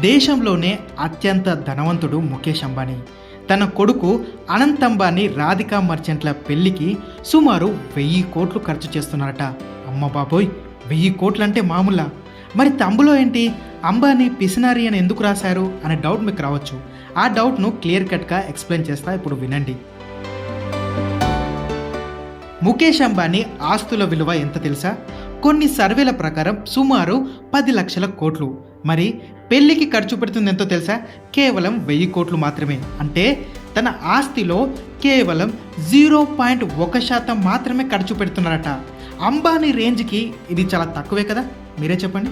దేశంలోనే అత్యంత ధనవంతుడు ముఖేష్ అంబానీ. తన కొడుకు అనంత్ అంబానీ రాధికా మర్చెంట్ల పెళ్ళికి సుమారు వెయ్యి కోట్లు ఖర్చు చేస్తున్నారట. అమ్మ బాబోయ్ వెయ్యి కోట్లంటే మామూలా. మరి తమ్ములో ఏంటి? అంబానీ పిసినారి అని ఎందుకు రాశారు? అనే డౌట్ మీకు రావచ్చు. ఆ డౌట్ను క్లియర్ కట్గా ఎక్స్ప్లెయిన్ చేస్తా ఇప్పుడు వినండి. ముఖేష్ అంబానీ ఆస్తుల విలువ ఎంత తెలుసా? కొన్ని సర్వేల ప్రకారం సుమారు పది లక్షల కోట్లు. మరి పెళ్ళికి ఖర్చు పెడుతుంది ఎంతో తెలుసా? కేవలం వెయ్యి కోట్లు మాత్రమే. అంటే తన ఆస్తిలో కేవలం జీరో పాయింట్ ఒక శాతం మాత్రమే ఖర్చు పెడుతున్నారట. అంబానీ రేంజ్కి ఇది చాలా తక్కువే కదా? మీరే చెప్పండి.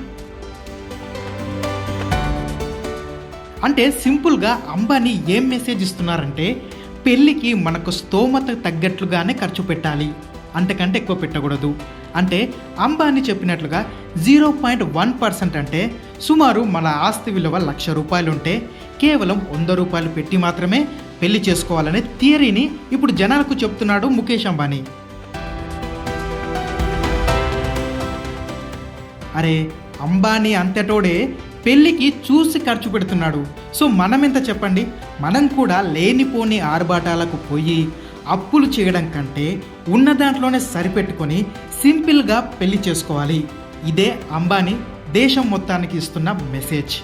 అంటే సింపుల్గా అంబానీ ఏం మెసేజ్ ఇస్తున్నారంటే పెళ్ళికి మనకు స్తోమత తగ్గట్లుగానే ఖర్చు పెట్టాలి. అంతకంటే ఎక్కువ పెట్టకూడదు. అంటే అంబానీ చెప్పినట్లుగా జీరో పాయింట్ వన్ పర్సెంట్ అంటే సుమారు మన ఆస్తి విలువ లక్ష రూపాయలు ఉంటే కేవలం వంద రూపాయలు పెట్టి మాత్రమే పెళ్ళి చేసుకోవాలనే థియరీని ఇప్పుడు జనాలకు చెప్తున్నాడు ముఖేష్ అంబానీ. అరే అంబానీ అంతటోడే పెళ్ళికి చూసి ఖర్చు పెడుతున్నాడు. సో మనం ఎంత చెప్పండి? మనం కూడా లేనిపోని ఆర్భాటాలకు పోయి అప్పులు చేయడం కంటే ఉన్న దాంట్లోనే సరిపెట్టుకొని సింపుల్గా పెళ్ళి చేసుకోవాలి ఇదే అంబానీ దేశం మొత్తానికి ఇస్తున్న మెసేజ్